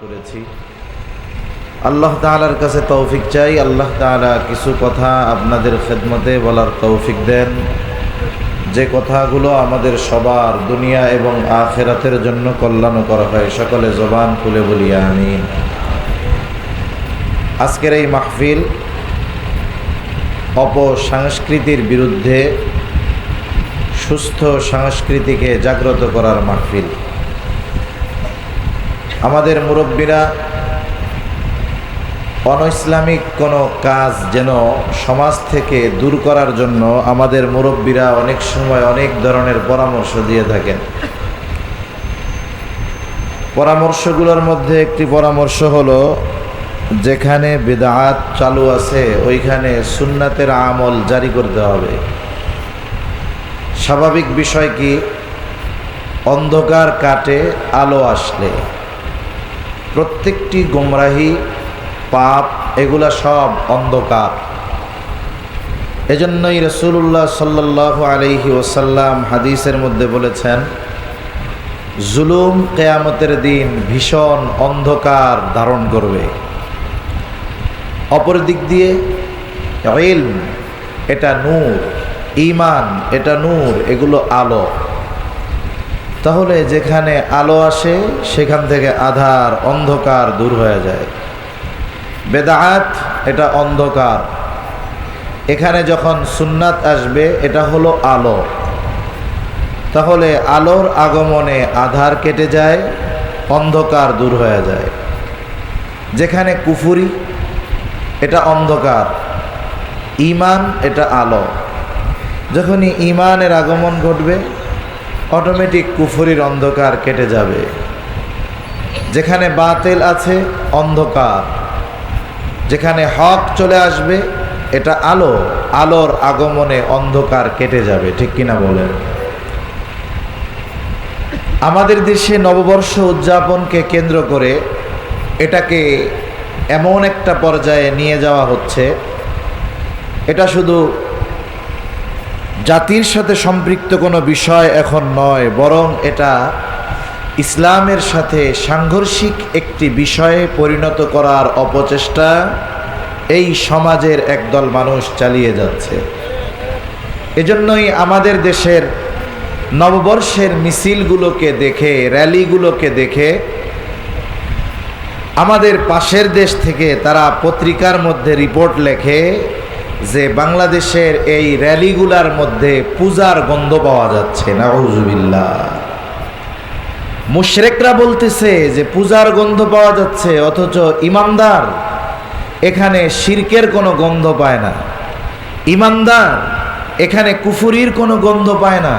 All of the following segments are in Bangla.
করেছি। আল্লাহ তাআলার কাছে তৌফিক চাই। আল্লাহ তাআলা কিছু কথা আপনাদের খেদমতে বলার তৌফিক দেন। যে কথাগুলো আমাদের সবার দুনিয়া এবং আখেরাতের জন্য কল্যাণ করা হয়, সকলে জবান খুলে বলি আমি আজকের এই মাহফিল অপসংস্কৃতির বিরুদ্ধে সুস্থ সংস্কৃতিকে জাগ্রত করার মাহফিল। আমাদের মুরব্বীরা, অনইসলামিক কোনো কাজ যেন সমাজ থেকে দূর করার জন্য আমাদের মুরব্বীরা অনেক সময় অনেক ধরনের পরামর্শ দিয়ে থাকেন। পরামর্শগুলোর মধ্যে একটি পরামর্শ হলো, যেখানে বেদাত চালু আছে, ওইখানে সুন্নাতের আমল জারি করতে হবে। স্বাভাবিক বিষয় কি? অন্ধকার কাটে, আলো আসলে। প্রত্যেকটি গোমরাহি, পাপ, এগুলা সব অন্ধকার। এজন্যই রসুল্লাহ সাল্লাহ আলহি ওসাল্লাম হাদিসের মধ্যে বলেছেন, জুলুম কেয়ামতের দিন ভীষণ অন্ধকার ধারণ করবে। অপর দিক দিয়ে, ইলম, এটা নূর ইমান এটা নূর, এগুলো আলো। তাহলে যেখানে আলো আসে, সেখান থেকে আধার অন্ধকার দূর হয়ে যায়। বেদাত এটা অন্ধকার। এখানে যখন সুন্নাত আসবে, এটা হলো আলো। তাহলে আলোর আগমনে আধার কেটে যায়, অন্ধকার দূর হয়ে যায়। যেখানে কুফুরি, এটা অন্ধকার। ইমান এটা আলো। যখনই ইমানের আগমন ঘটবে অটোমেটিক কুফুরির অন্ধকার কেটে যাবে। যেখানে বাতেল আছে, অন্ধকার। যেখানে হক চলে আসবে, এটা আলো। আলোর আগমনে অন্ধকার কেটে যাবে, ঠিক কিনা বলেন? আমাদের দেশে নববর্ষ উদযাপনকে কেন্দ্র করে এটাকে এমন একটা পর্যায়ে নিয়ে যাওয়া হচ্ছে। এটা শুধু জাতির সাথে সম্পৃক্ত কোনো বিষয় এখন নয়, বরং এটা ইসলামের সাথে সাংঘর্ষিক একটি বিষয়ে পরিণত করার অপচেষ্টা এই সমাজের একদল মানুষ চালিয়ে যাচ্ছে। এজন্যই আমাদের দেশের নববর্ষের মিছিলগুলোকে দেখে, র্যালিগুলোকে দেখে আমাদের পাশের দেশ থেকে তারা পত্রিকার মধ্যে রিপোর্ট লেখে যে বাংলাদেশের এই র্যালিগুলার মধ্যে পূজার গন্ধ পাওয়া যাচ্ছে, নাউজুবিল্লাহ। মুশরেকরা বলতেছে যে পূজার গন্ধ পাওয়া যাচ্ছে, অথচ ইমানদার এখানে শিরকের কোনো গন্ধ পায় না। ইমানদার এখানে কুফুরির কোনো গন্ধ পায় না।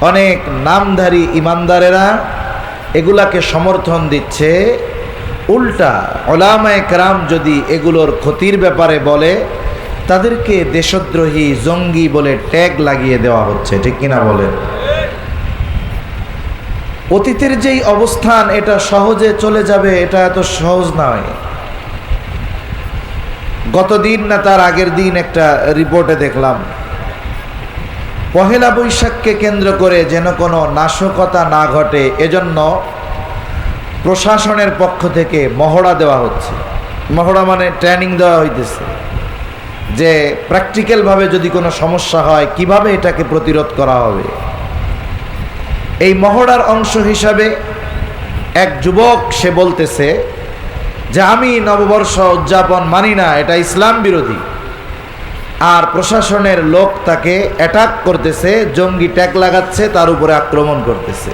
অনেক নামধারী ইমানদারেরা এগুলাকে সমর্থন দিচ্ছে। উল্টা ওলামায় কারাম যদি এগুলোর ক্ষতির ব্যাপারে বলে তাদেরকে দেশদ্রোহী জঙ্গি বলে ট্যাগ লাগিয়ে দেওয়া হচ্ছে, ঠিক কিনা বলেন? অতীতের যেই অবস্থান, এটা সহজে চলে যাবে, এটা এত সহজ নয়। গতদিন না তার আগের দিন একটা রিপোর্টে দেখলাম। পহেলা বৈশাখকে কেন্দ্র করে যেন কোনো নাশকতা না ঘটে, এজন্য প্রশাসনের পক্ষ থেকে মহড়া দেওয়া হচ্ছে। মহড়া মানে ট্রেনিং দেওয়া হইতেছে। যে প্র্যাকটিক্যালভাবে যদি কোনো সমস্যা হয়, কীভাবে এটাকে প্রতিরোধ করা হবে? এই মহড়ার অংশ হিসাবে এক যুবক সে বলতেছে যে, আমি নববর্ষ উদযাপন মানি না, এটা ইসলাম বিরোধী। আর প্রশাসনের লোক তাকে অ্যাটাক করতেছে, জঙ্গি ট্যাগ লাগাচ্ছে, তার উপরে আক্রমণ করতেছে।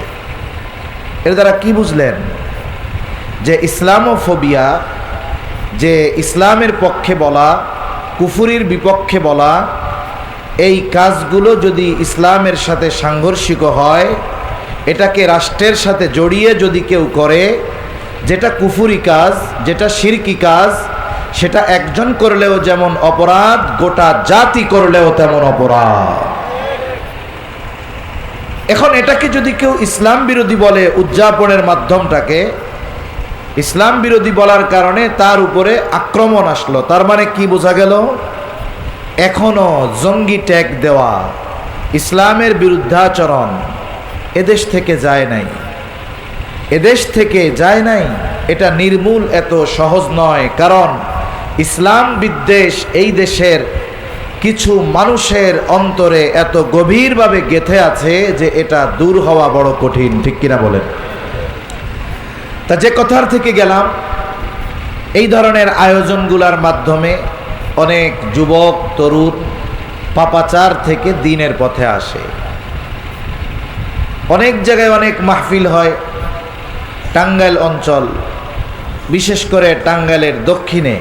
এর দ্বারা কি বুঝলেন? যে ইসলামোফোবিয়া, যে ইসলামের পক্ষে বলা কুফুরির বিপক্ষে বলা, এই কাজগুলো যদি ইসলামের সাথে সাংঘর্ষিক হয়, এটাকে রাষ্ট্রের সাথে জড়িয়ে যদি কেউ করে, যেটা কুফুরি কাজ, যেটা শিরকি কাজ, সেটা একজন করলেও যেমন অপরাধ, গোটা জাতি করলেও তেমন অপরাধ। এখন এটাকে যদি কেউ ইসলাম বিরোধী বলে উদযাপনের মাধ্যমটাকে ইসলাম বিরোধী বলার কারণে তার উপরে আক্রমণ আসলো। তার মানে কি বোঝা গেল? এখনও জঙ্গি ট্যাগ দেওয়া, ইসলামের বিরুদ্ধাচরণ এদেশ থেকে যায় নাই। এদেশ থেকে যায় নাই, এটা নির্মূল, এত সহজ নয়। কারণ ইসলাম বিদ্বেষ এই দেশের কিছু মানুষের অন্তরে এত গভীরভাবে গেথে আছে যে এটা দূর হওয়া বড় কঠিন। ঠিক কিনা বলেন? তা যে কথার থেকে গেলাম, এই ধরনের আয়োজনগুলোর মাধ্যমে অনেক যুবক, তরুণ পাপাচার থেকে দিনের পথে আসে। অনেক জায়গায় অনেক মাহফিল হয় টাঙ্গাইল অঞ্চল, বিশেষ করে টাঙ্গাইলের দক্ষিণে।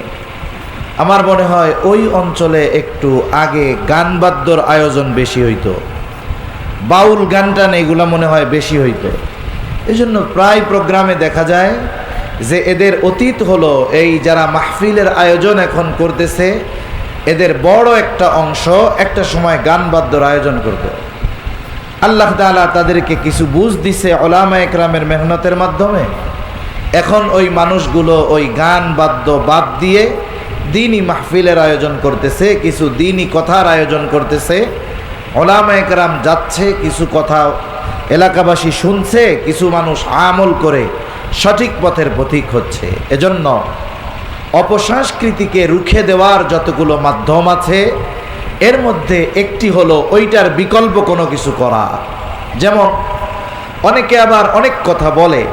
আমার মনে হয় ওই অঞ্চলে একটু আগে গান বাদ্যর আয়োজন বেশি হইতো। বাউল গান টান এগুলো মনে হয় বেশি হইতো। এই জন্য প্রায় প্রোগ্রামে দেখা যায় যে এদের অতীত হলো এই যারা মাহফিলের আয়োজন এখন করতেছে, এদের বড় একটা অংশ একটা সময় গান বাদ্যর আয়োজন করত আল্লাহ তাআলা তাদেরকে কিছু বুঝ দিছে ওলামা একরামের মেহনতের মাধ্যমে। এখন ওই মানুষগুলো ওই গান বাদ্য বাদ দিয়ে দিনই মাহফিলের আয়োজন করতেছে, কিছু দিনই কথার আয়োজন করতেছে। ওলামা একরাম যাচ্ছে, কিছু কথা এলাকাবাসী শুনছে, কিছু মানুষ আমল করে সঠিক পথের পথিক হচ্ছে। এজন্য অপসংস্কৃতিকে রুখে দেওয়ার যতগুলো মাধ্যম আছে, এর মধ্যে একটি হলো ওইটার বিকল্প কোনো কিছু করা। যেমন, অনেকে আবার অনেক কথা বলে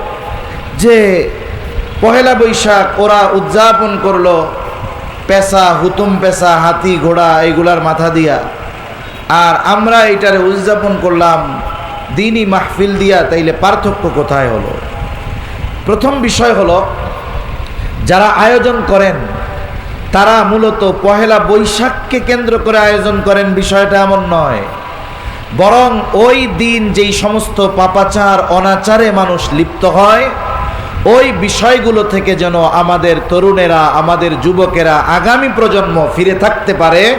যে, পহেলা বৈশাখ ওরা উদযাপন করল পেশা হুতুম পেশা হাতি, ঘোড়া, এগুলার মাথা দিয়া। আর আমরা এটারে উদযাপন করলাম দিনই মাহফিল দিয়া তাইলে পার্থক্য কোথায় হলো? প্রথম বিষয় হলো, যারা আয়োজন করেন, তারা মূলত পহেলা বৈশাখকে কেন্দ্র করে আয়োজন করেন, বিষয়টা এমন নয়। বরং ওই দিন যেই সমস্ত পাপাচার, অনাচারে মানুষ লিপ্ত হয়, ওই বিষয়গুলো থেকে যেন আমাদের তরুণেরা, আমাদের যুবকেরা আগামী প্রজন্ম ফিরে থাকতে পারে।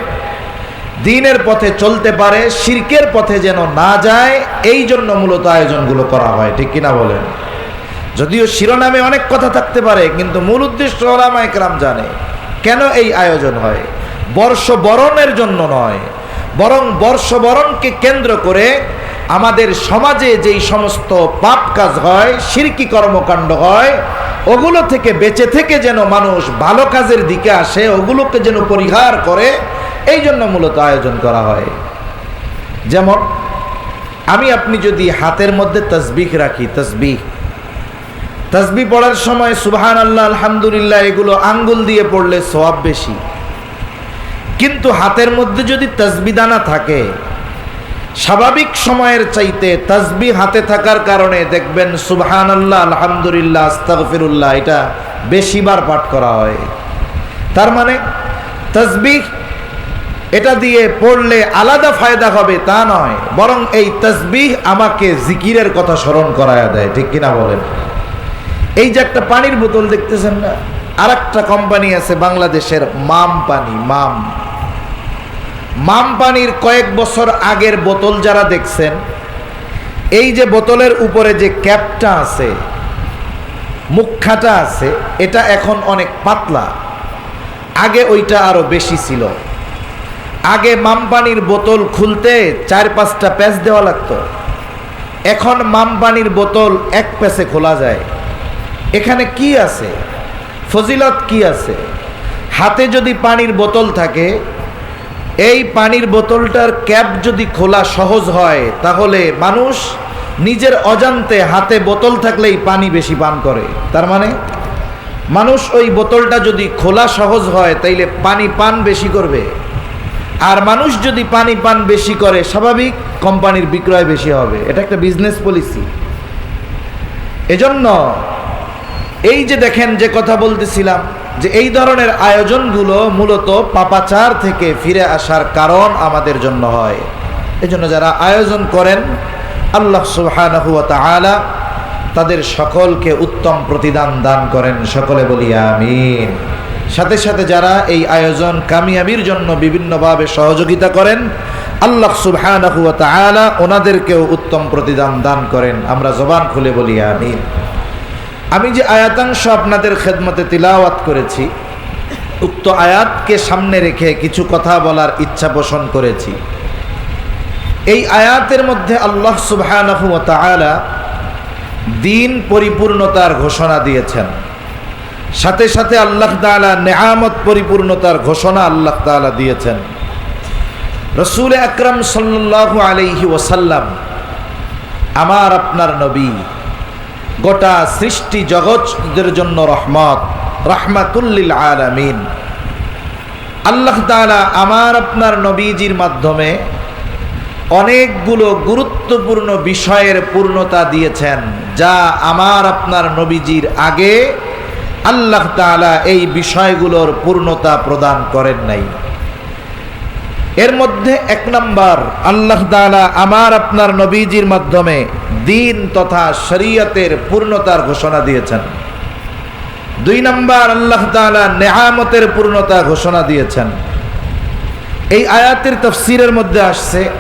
দিনের পথে চলতে পারে, শির্কের পথে যেন না যায়, এই জন্য মূলত আয়োজনগুলো করা হয়, ঠিক কিনা বলেন? যদিও শিরোনামে অনেক কথা থাকতে পারে, কিন্তু মূল উদ্দেশ্য ওলামা একরাম জানে, কেন এই আয়োজন হয়? বর্ষবরণের জন্য নয়, বরং বর্ষবরণকে কেন্দ্র করে আমাদের সমাজে যেই সমস্ত পাপ কাজ হয়, শিরকি কর্মকাণ্ড হয়, ওগুলো থেকে বেঁচে থেকে যেন মানুষ ভালো কাজের দিকে আসে, ওগুলোকে যেন পরিহার করে এই জন্য মূলত আয়োজন করা হয়। যেমন, আমি আপনি যদি হাতের মধ্যে তসবিহ রাখি, তসবিহ। তসবি পড়ার সময় সুবাহান আল্লাহ আলহামদুলিল্লাহ, এগুলো আঙ্গুল দিয়ে পড়লে সওয়াব বেশি। কিন্তু হাতের মধ্যে যদি তসবি দানা থাকে, স্বাভাবিক সময়ের চাইতে তসবি হাতে থাকার কারণে দেখবেন সুবহান আল্লাহ আলহামদুলিল্লাহ, আস্তাগফিরুল্লাহ, এটা বেশিবার পাঠ করা হয়। তার মানে তসবিহ এটা দিয়ে পড়লে আলাদা ফায়দা হবে, তা নয়। বরং এই তসবিহ আমাকে জিকিরের কথা স্মরণ করায়া দেয়, ঠিক কিনা বলেন? এই যে একটা পানির বোতল দেখতেছেন না? আর একটা কোম্পানি আছে বাংলাদেশের মাম পানি, মাম। মাম পানির কয়েক বছর আগের বোতল যারা দেখছেন, এই যে বোতলের উপরে যে ক্যাপটা আছে মুখাটা আছে, এটা এখন অনেক পাতলা। আগে ওইটা আরও বেশি ছিল। আগে মাম পানির বোতল খুলতে চার পাঁচটা প্যাচ দেওয়া লাগতো। এখন মাম পানির বোতল এক প্যাচে খোলা যায়। এখানে কি আছে? ফজিলত কি আছে? হাতে যদি পানির বোতল থাকে, এই পানির বোতলটার ক্যাপ যদি খোলা সহজ হয়, তাহলে মানুষ নিজের অজান্তে হাতে বোতল থাকলেই পানি বেশি পান করে। তার মানে মানুষ ওই বোতলটা যদি খোলা সহজ হয়, তাইলে পানি পান বেশি করবে। আর মানুষ যদি পানি পান বেশি করে, স্বাভাবিক কোম্পানির বিক্রয় বেশি হবে। এটা একটা বিজনেস পলিসি এজন্য এই যে দেখেন, যে কথা বলতেছিলাম, যে এই ধরনের আয়োজনগুলো মূলত পাপাচার থেকে ফিরে আসার কারণ আমাদের জন্য হয়। এজন্য যারা আয়োজন করেন, আল্লাহ ওয়া তাদের সকলকে উত্তম প্রতিদান দান করেন। সকলে বলি আমিন। সাথে সাথে যারা এই আয়োজন কামিয়াবির জন্য বিভিন্নভাবে সহযোগিতা করেন, আল্লাহ সুবহানাহু ওয়া ওনাদেরকেও উত্তম প্রতিদান দান করেন। আমরা জবান খুলে বলি, আমিন। আমি যে আয়াতাংশ আপনাদের খেদমতে তিলাওয়াত করেছি, উক্ত আয়াতকে সামনে রেখে কিছু কথা বলার ইচ্ছা পোষণ করেছি। এই আয়াতের মধ্যে আল্লাহ সুবহানাহু ওয়া দিন পরিপূর্ণতার ঘোষণা দিয়েছেন। সাথে সাথে আল্লাহ তাআলা নেহামত পরিপূর্ণতার ঘোষণা আল্লাহ তাআলা দিয়েছেন। রসুল আকরাম সাল্লাল্লাহু আলাইহি ওয়াসাল্লাম, আমার আপনার নবী, গোটা সৃষ্টি জগৎদের জন্য রহমত, রহমাতুল্লিল আলামিন। আল্লাহ তাআলা আমার আপনার নবীজির মাধ্যমে অনেকগুলো গুরুত্বপূর্ণ বিষয়ের পূর্ণতা দিয়েছেন, যা আমার আপনার নবীজির আগে আল্লাহ তাআলা এই বিষয়গুলোর পূর্ণতা প্রদান করেন নাই। এর মধ্যে এক নম্বর, আল্লাহ তাআলা আমার আপনার নবীজির মাধ্যমে দিন তথা শরীয়তের পূর্ণতার ঘোষণা দিয়েছেন। দুই নম্বর, আল্লাহ তাআলা নেহামতের পূর্ণতা ঘোষণা দিয়েছেন। এই আয়াতের তফসিরের মধ্যে আসছে,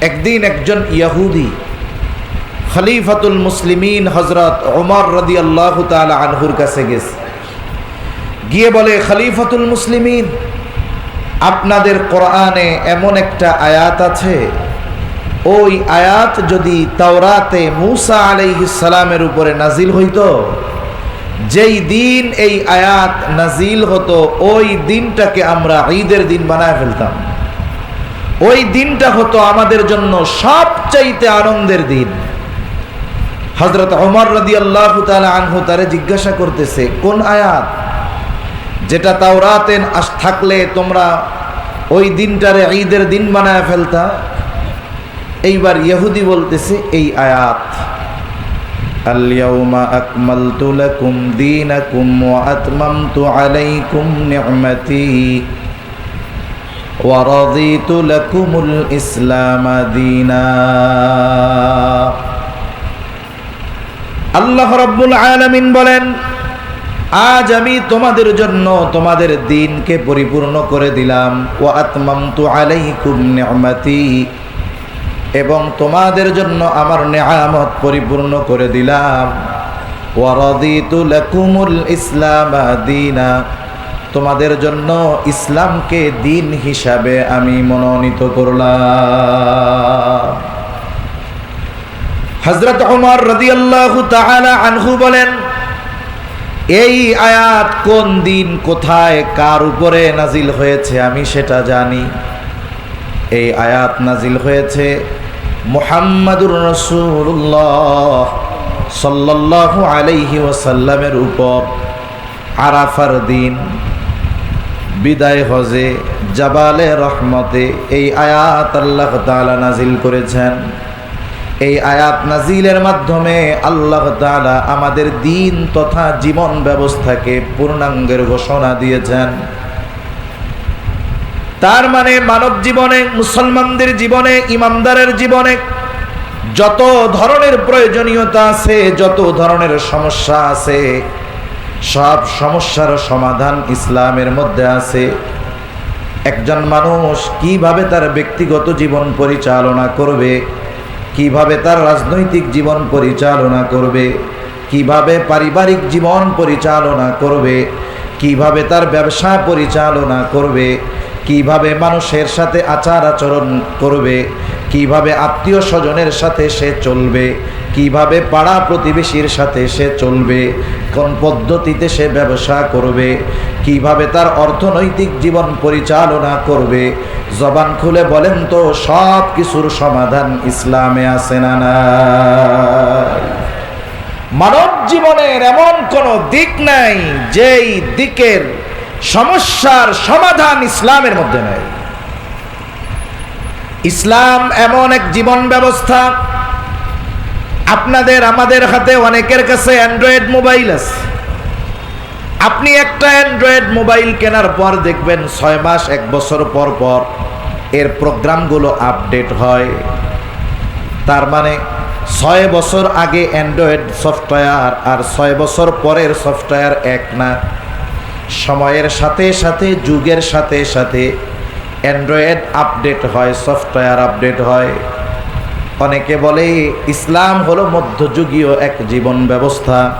একদিন একজন ইয়াহুদি খলিফাতুল মুসলিমিন হজরত ওমর রদি আল্লাহ তালা আনহুর কাছে গেছে। গিয়ে বলে, খলিফাতুল মুসলিমিন, আপনাদের কোরআনে এমন একটা আয়াত আছে। ওই আয়াত যদি তাওরাতে মুসা সালামের উপরে নাজিল হইতো, যেই দিন এই আয়াত নাজিল হতো, ওই দিনটাকে আমরা ঈদের দিন বানায় ফেলতাম। ওই দিনটা হতো আমাদের জন্য সবচাইতে আনন্দের দিন। হজরত ওমর রদি আল্লাহ আনহু তারে জিজ্ঞাসা করতেছে কোন আয়াত যেটা তাওরাতে আস থাকলে তোমরা ওই দিনটারে ঈদের দিন বানায় ফেলতা এইবার ইহুদি বলতেছে এই আয়াত اليوم أكملت لكم دينكم وأتممت عليكم نعمتي ورضيت لكم الإسلام دينا আল্লাহ রব্বুল আলামিন বলেন, আজ আমি তোমাদের জন্য তোমাদের দিনকে পরিপূর্ণ করে দিলাম। ও আতমামতু আলাইকুম নি'মাতি এবং তোমাদের জন্য আমার নেহামত পরিপূর্ণ করে দিলাম। ওয়ারাদিতু লাকুমুল ইসলাম দিনা, তোমাদের জন্য ইসলামকে দিন হিসাবে আমি মনোনীত করলাম। হজরত উমর রাদিয়াল্লাহু তাআলা আনহু বলেন, এই আয়াত কোন দিন, কোথায়, কার উপরে নাজিল হয়েছে আমি সেটা জানি। এই আয়াত নাজিল হয়েছে মুহাম্মাদুর রসুল্লাহ সাল্লাল্লাহু আলাইহি ওয়াসাল্লামের উপর। আরাফার দিন, বিদায় হজে, জাবালে রহমতে এই আয়াত আল্লাহ তাআলা নাজিল করেছেন। এই আয়াত নাজিলের মাধ্যমে আল্লাহ তাআলা আমাদের দিন তথা জীবন ব্যবস্থাকে পূর্ণাঙ্গের ঘোষণা দিয়েছেন। তার মানে মানব জীবনে, মুসলমানদের জীবনে, ইমানদারের জীবনে যত ধরনের প্রয়োজনীয়তা আছে, যত ধরনের সমস্যা আছে, সব সমস্যার সমাধান ইসলামের মধ্যে আছে। একজন মানুষ কীভাবে তার ব্যক্তিগত জীবন পরিচালনা করবে? কীভাবে তার রাজনৈতিক জীবন পরিচালনা করবে? কীভাবে পারিবারিক জীবন পরিচালনা করবে? কীভাবে তার ব্যবসা পরিচালনা করবে? কীভাবে মানুষের সাথে আচার আচরণ করবে? কীভাবে আত্মীয় স্বজনের সাথে সে চলবে? কীভাবে পাড়া প্রতিবেশীর সাথে সে চলবে? কোন পদ্ধতিতে সে ব্যবসা করবে? কীভাবে তার অর্থনৈতিক জীবন পরিচালনা করবে? জবান খুলে বলেন তো, সব কিছুর সমাধান ইসলামে আছে না নাই? মানব জীবনের এমন কোন দিক নাই যেই দিকের সমস্যার সমাধান ইসলামের মধ্যে নেই। ইসলাম এমন এক জীবন ব্যবস্থা। আপনাদের, আমাদের হাতে অনেকের কাছে অ্যান্ড্রয়েড মোবাইল আছে। আপনি একটা অ্যান্ড্রয়েড মোবাইল কেনার পর দেখবেন ছয় মাস, এক বছর পর পর এর প্রোগ্রামগুলো আপডেট হয়। তার মানে ছয় বছর আগে অ্যান্ড্রয়েড সফটওয়্যার আর ছয় বছর পরের সফটওয়্যার এক না। সময়ের সাথে সাথে, যুগের সাথে সাথে অ্যান্ড্রয়েড আপডেট হয়, সফটওয়্যার আপডেট হয়। অনেকে বলে, ইসলাম হলো মধ্যযুগীয় এক জীবন ব্যবস্থা।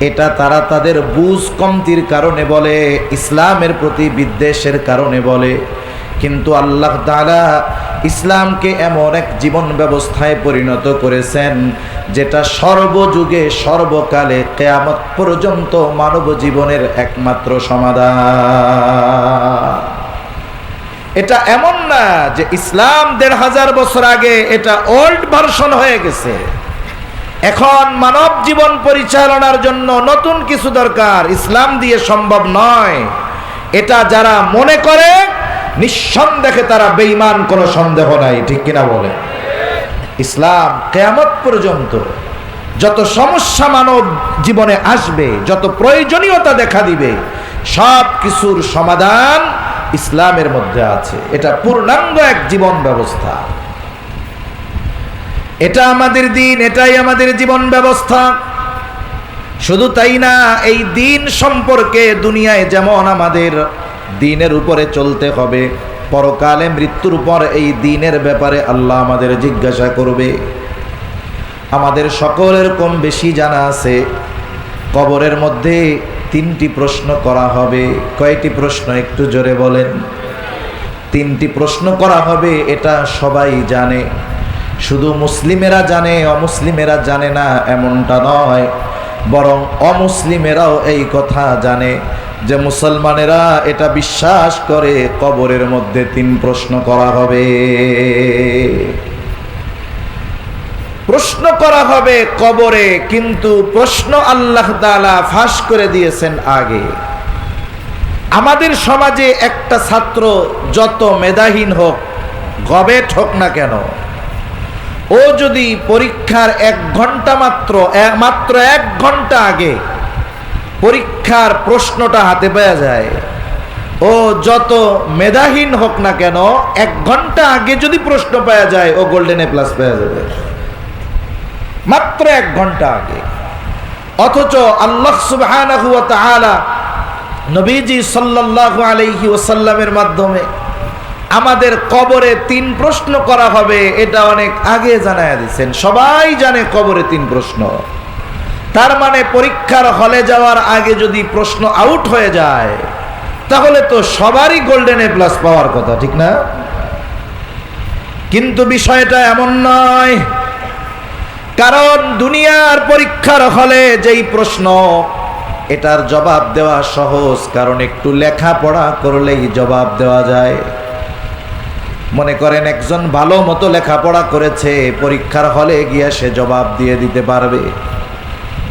এটা তারা তাদের বুঝ কমতির কারণে বলে, ইসলামের প্রতি বিদ্বেষের কারণে বলে। কিন্তু আল্লাহ তাআলা ইসলামকে এমন এক জীবন ব্যবস্থায় পরিণত করেছেন, যেটা সর্বযুগে সর্বকালে কেয়ামত পর্যন্ত মানব জীবনের একমাত্র সমাধান। এটা এমন না যে ইসলাম দেড় হাজার বছর আগে এটা ওল্ড ভার্সন হয়ে গেছে। এখন মানব জীবন পরিচালনার জন্য নতুন কিছু দরকার, ইসলাম দিয়ে সম্ভব নয়। এটা যারা মনে করে, নিঃসন্দেহে তারা বেঈমান, কোনো সন্দেহ নাই, ঠিক কিনা বলে? ইসলাম কেয়ামত পর্যন্ত যত সমস্যা মানব জীবনে আসবে, যত প্রয়োজনীয়তা দেখা দিবে সব কিছুর সমাধান ইসলামের মধ্যে আছে। এটা পূর্ণাঙ্গ এক জীবন ব্যবস্থা। এটা আমাদের দিন, এটাই আমাদের জীবন ব্যবস্থা। শুধু তাই না, এই দিন সম্পর্কে দুনিয়ায় যেমন আমাদের দিনের উপরে চলতে হবে, পরকালে মৃত্যুর পর এই দিনের ব্যাপারে আল্লাহ আমাদের জিজ্ঞাসা করবে। আমাদের সকলের কম বেশি জানা আছে। কবরের মধ্যে তিনটি প্রশ্ন করা হবে। কয়টি প্রশ্ন একটু জোরে বলেন। তিনটি প্রশ্ন করা হবে, এটা সবাই জানে। শুধু মুসলিমেরা জানে, অমুসলিমেরা জানে না, এমনটা নয়। বরং অমুসলিমেরাও এই কথা জানে যে মুসলমানেরা এটা বিশ্বাস করে কবরের মধ্যে তিন প্রশ্ন করা হবে। প্রশ্ন করা হবে কবরে, কিন্তু প্রশ্ন আল্লাহ তাআলা ফাঁস করে দিয়েছেন আগে। আমাদের সমাজে একটা ছাত্র যত মেধাহীন হোক, গবেট হোক না কেন, ও যদি পরীক্ষার এক ঘণ্টা মাত্র মাত্র এক ঘণ্টা আগে পরীক্ষার প্রশ্নটা হাতে পাওয়া যায়, ও যত মেধাহীন হোক না কেন, এক ঘণ্টা আগে যদি প্রশ্ন পাওয়া যায়, ও গোল্ডেন এ প্লাস পাওয়া যাবে। মাত্র এক ঘণ্টা আগে। অথচ আল্লাহ তাআলা নবীজি সাল্লাল্লাহু আলাইহি ওসাল্লামের মাধ্যমে আমাদের কবরে তিন প্রশ্ন করা হবে, এটা অনেক আগে জানায়া দিচ্ছেন সবাই জানে কবরে তিন প্রশ্ন। তার মানে পরীক্ষার হলে যাওয়ার আগে যদি প্রশ্ন আউট হয়ে যায়, তাহলে তো সবারই গোল্ডেন এ প্লাস পাওয়ার কথা, ঠিক না? কিন্তু বিষয়টা এমন নয় কারণ দুনিয়ার পরীক্ষার হলে যেই প্রশ্ন, এটার জবাব দেওয়া সহজ, কারণ একটু লেখাপড়া করলেই জবাব দেওয়া যায়। মনে করেন, একজন ভালো মতো লেখাপড়া করেছে, পরীক্ষার হলে গিয়ে সে জবাব দিয়ে দিতে পারবে।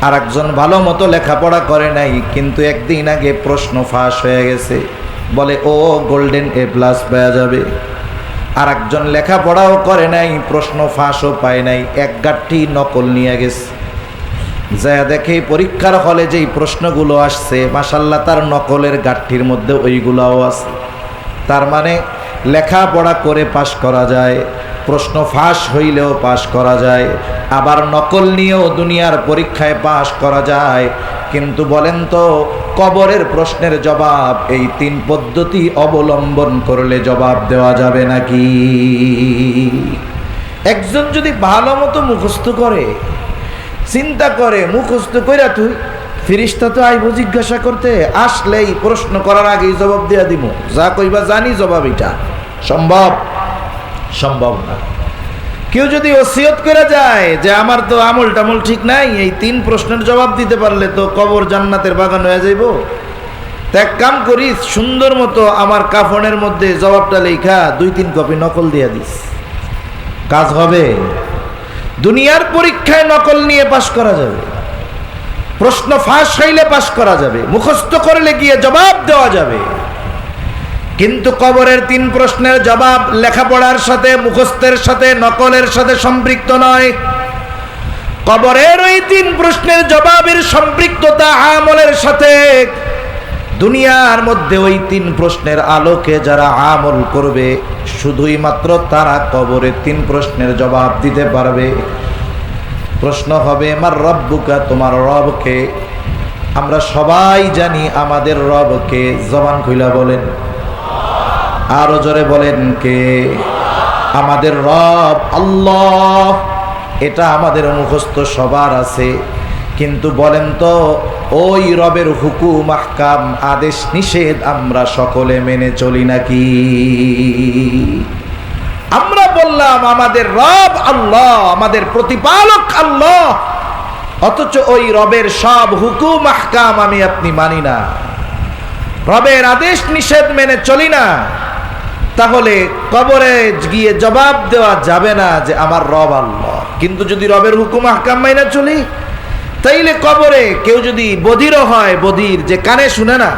আর একজন ভালো মতো লেখাপড়া করে নাই, কিন্তু একদিন আগে প্রশ্ন ফাঁস হয়ে গেছে। বলে, ও, গোল্ডেন এ প্লাস পাওয়া যাবে। আর একজন লেখাপড়াও করে নাই, প্রশ্ন ফাঁসও পায় নাই, এক গাঠি নকল নিয়ে গেছে। যা দেখে পরীক্ষার হলে যেই প্রশ্নগুলো আসছে মাসাল্লাহ তার নকলের গাঠির মধ্যে ওইগুলোও আছে। তার মানে লেখাপড়া করে পাশ করা যায়। প্রশ্ন ফাঁস হইলেও পাশ করা যায়, আবার নকল নিয়েও দুনিয়ার পরীক্ষায় পাশ করা যায়। কিন্তু বলেন তো, কবরের প্রশ্নের জবাব, এই তিন পদ্ধতি অবলম্বন করলে জবাব দেওয়া যাবে নাকি? একজন যদি ভালো মতো মুখস্থ করে, চিন্তা করে, মুখস্থ কইরা তুই, ফিরিস্তা তো আইব জিজ্ঞাসা করতে, আসলেই প্রশ্ন করার আগেই জবাব দেয়া দিব যা কইবা জানি জবাব এটা। সম্ভব? সম্ভব না। কেউ যদি ওসিয়ত করে যায় যে আমার তো আমল টামল ঠিক নাই, এই তিন প্রশ্নের জবাব দিতে পারলে তো কবর জান্নাতের বাগান হয়ে যাইব। তা এক কাম করিস সুন্দর মতো আমার কাফনের মধ্যে জবাবটা লেখা দুই তিন কপি নকল দিয়ে দিস। কাজ হবে। দুনিয়ার পরীক্ষায় নকল নিয়ে পাশ করা যাবে। প্রশ্ন ফাঁস হইলে পাশ করা যাবে। মুখস্থ করলে গিয়ে জবাব দেওয়া যাবে। কিন্তু কবরের তিন প্রশ্নের জবাব লেখাপড়ার সাথে, মুখস্থের সাথে, নকলের সাথে সম্পৃক্ত নয়। কবরের ওই তিন প্রশ্নের জবাবের সম্পৃক্ততা আমলের সাথে। দুনিয়ার মধ্যে ওই তিন প্রশ্নের আলোকে যারা আমল করবে, শুধুই মাত্র তারা কবরে তিন প্রশ্নের জবাব দিতে পারবে। প্রশ্ন হবে আমার রব্বুকা তোমার রবকে? আমরা সবাই জানি আমাদের রবকে, জবান খুইলা বলেন। আরও জোরে বলেন কে? আমাদের রব আল্লাহ। এটা আমাদের মুখস্থ সবার আছে। কিন্তু বলেন তো, ওই রবের হুকুম, আহকাম, আদেশ, নিষেধ আমরা সকলে মেনে চলি নাকি? আমরা বললাম, আমাদের রব আল্লাহ, আমাদের প্রতিপালক আল্লাহ। অথচ ওই রবের সব হুকুম, আহকাম আমি আপনি মানি না। রবের আদেশ, নিষেধ মেনে চলি না। তাহলে কবরে গিয়ে জবাব দেওয়া যাবে না যে আমার রব আল্লাহ। কিন্তু যদি রবের হুকুম আহকাম মাইনা চলি, তাইলে কবরে কেউ যদি বধিরও হয়, বধির যে কানে শুনে না,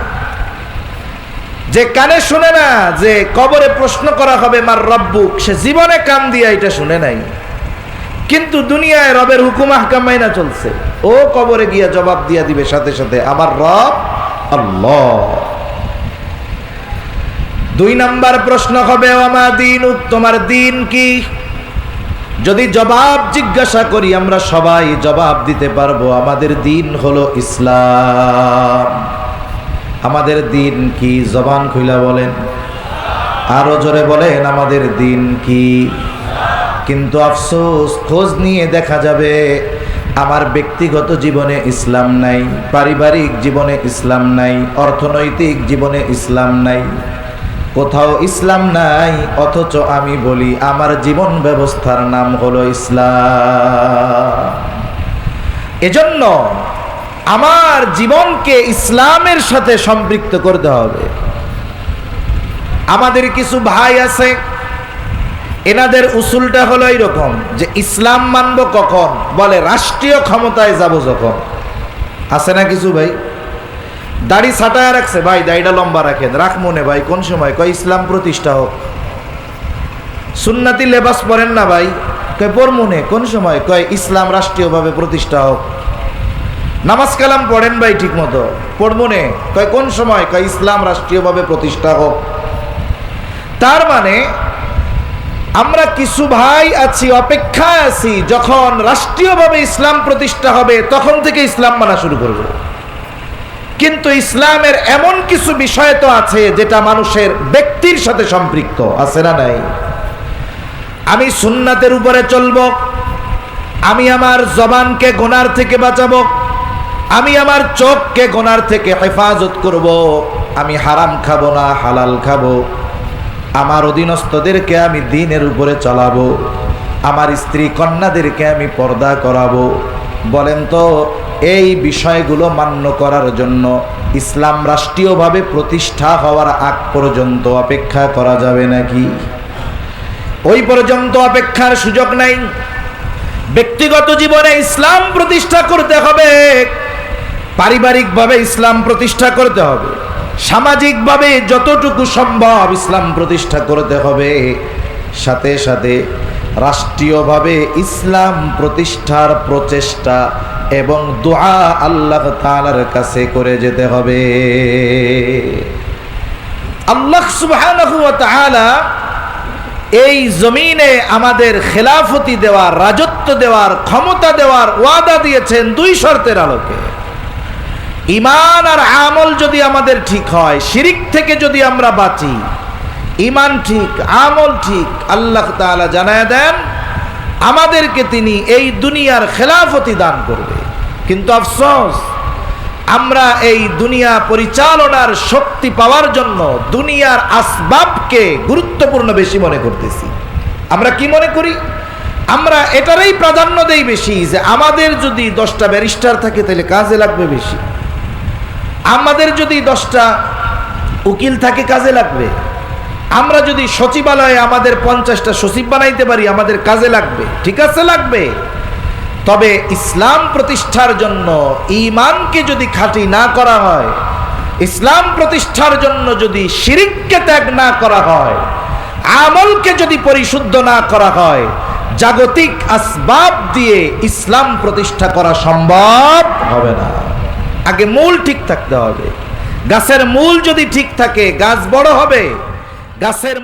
যে কানে শুনে না যে কবরে প্রশ্ন করা হবে, মার রব্বুক সে জীবনে কান দিয়া এটা শুনে নাই। কিন্তু দুনিয়ায় রবের হুকুম আহকাম মাইনা চলছে। ও কবরে গিয়া জবাব দিয়া দিবে সাথে সাথে, আমার রব আল্লাহ দুই নাম্বার প্রশ্ন হবে আমার দিন, তোমার দিন কি? যদি জবাব জিজ্ঞাসা করি, আমরা সবাই জবাব দিতে পারব, আমাদের দিন হলো ইসলাম। আমাদের দিন কি? জবান খুইলা বলেন। আরও জোরে বলেন, আমাদের দিন কি? কিন্তু আফসোস, খোঁজ নিয়ে দেখা যাবে, আমার ব্যক্তিগত জীবনে ইসলাম নাই, পারিবারিক জীবনে ইসলাম নাই, অর্থনৈতিক জীবনে ইসলাম নাই। কোথাও ইসলাম নাই, অথচ আমি বলি আমার জীবন ব্যবস্থার নাম হলো ইসলাম। এজন্য আমার জীবনকে ইসলামের সাথে সম্পৃক্ত করতে হবে। আমাদের কিছু ভাই আছে, এনাদের উসুলটা হলো এইরকম যে ইসলাম মানব কখন? বলে রাষ্ট্রীয় ক্ষমতায় যাব যখন। আছে না কিছু ভাই? দাড়ি ছাটায় রাখছে, ভাই, দাড়িটা লম্বা রাখেন। রাখ মনে, ভাই, কোন সময়? কয়, ইসলাম প্রতিষ্ঠা হোক। সুন্নাতি লেবাস পরেন না, ভাই। কয়, পর মনে, কোন সময়? কয়, ইসলাম রাষ্ট্রীয়ভাবে প্রতিষ্ঠা হোক। নামাজ কালাম পড়েন, ভাই ঠিক মতো পড়মনে কয়, কোন সময়? কয়, ইসলাম রাষ্ট্রীয়ভাবে প্রতিষ্ঠা হোক। তার মানে আমরা কিছু ভাই আছি, অপেক্ষায় আছি, যখন রাষ্ট্রীয়ভাবে ইসলাম প্রতিষ্ঠা হবে, তখন থেকে ইসলাম মানা শুরু করব। কিন্তু ইসলামের এমন কিছু বিষয় তো আছে যেটা মানুষের ব্যক্তির সাথে সম্পৃক্ত, আছে না নাই? আমি সুন্নাতের উপরে চলব, আমি আমার জবানকে গোনার থেকে বাঁচাবো, আমি আমার চোখকে গোনার থেকে হেফাজত করব, আমি হারাম খাব না, হালাল খাব, আমার অধীনস্থদেরকে আমি দিনের উপরে চালাবো, আমার স্ত্রী কন্যাদেরকে আমি পর্দা করাবো, বলেন তো এই বিষয়গুলো মান্য করার জন্য ইসলাম রাষ্ট্রীয়ভাবে প্রতিষ্ঠা হওয়ার আগ পর্যন্ত অপেক্ষা করা যাবে নাকি? ওই পর্যন্ত অপেক্ষার সুযোগ নাই। ব্যক্তিগত জীবনে ইসলাম প্রতিষ্ঠা করতে হবে। পারিবারিকভাবে ইসলাম প্রতিষ্ঠা করতে হবে। সামাজিকভাবে যতটুকু সম্ভব ইসলাম প্রতিষ্ঠা করতে হবে। সাথে সাথে রাষ্ট্রীয়ভাবে ইসলাম প্রতিষ্ঠার প্রচেষ্টা এবং দোয়া আল্লাহ তাআলার কাছে করে যেতে হবে। আল্লাহ এই জমিনে আমাদের খেলাফতি দেওয়ার, রাজত্ব দেওয়ার, ক্ষমতা দেওয়ার ওয়াদা দিয়েছেন দুই শর্তের আলোকে। ইমান আর আমল যদি আমাদের ঠিক হয়, শিরিক থেকে যদি আমরা বাঁচি ইমান ঠিক, আমল ঠিক, আল্লাহ তাআলা জানায় দেন আমাদেরকে তিনি এই দুনিয়ার খেলাফতি দান করবে। কিন্তু আফসোস, আমরা এই দুনিয়া পরিচালনার শক্তি পাওয়ার জন্য দুনিয়ার আসবাবকে গুরুত্বপূর্ণ বেশি মনে করতেছি। আমরা কি মনে করি? আমরা এটারই প্রাধান্য দেই বেশি যে আমাদের যদি দশটা ব্যারিস্টার থাকে তাহলে কাজে লাগবে বেশি। আমাদের যদি দশটা উকিল থাকে কাজে লাগবে। আমরা যদি সচিবালয়ে আমাদের পঞ্চাশটা সচিব বানাইতে পারি, আমাদের কাজে লাগবে। ঠিক আছে, লাগবে? তবে ইসলাম প্রতিষ্ঠার জন্য ইমানকে যদি খাঁটি না করা হয়, ইসলাম প্রতিষ্ঠার জন্য যদি শিরিককে ত্যাগ না করা হয়, আমলকে যদি পরিশুদ্ধ না করা হয়, জাগতিক আসবাব দিয়ে ইসলাম প্রতিষ্ঠা করা সম্ভব হবে না। আগে মূল ঠিক থাকতে হবে। গাছের মূল যদি ঠিক থাকে, গাছ বড় হবে। গাছের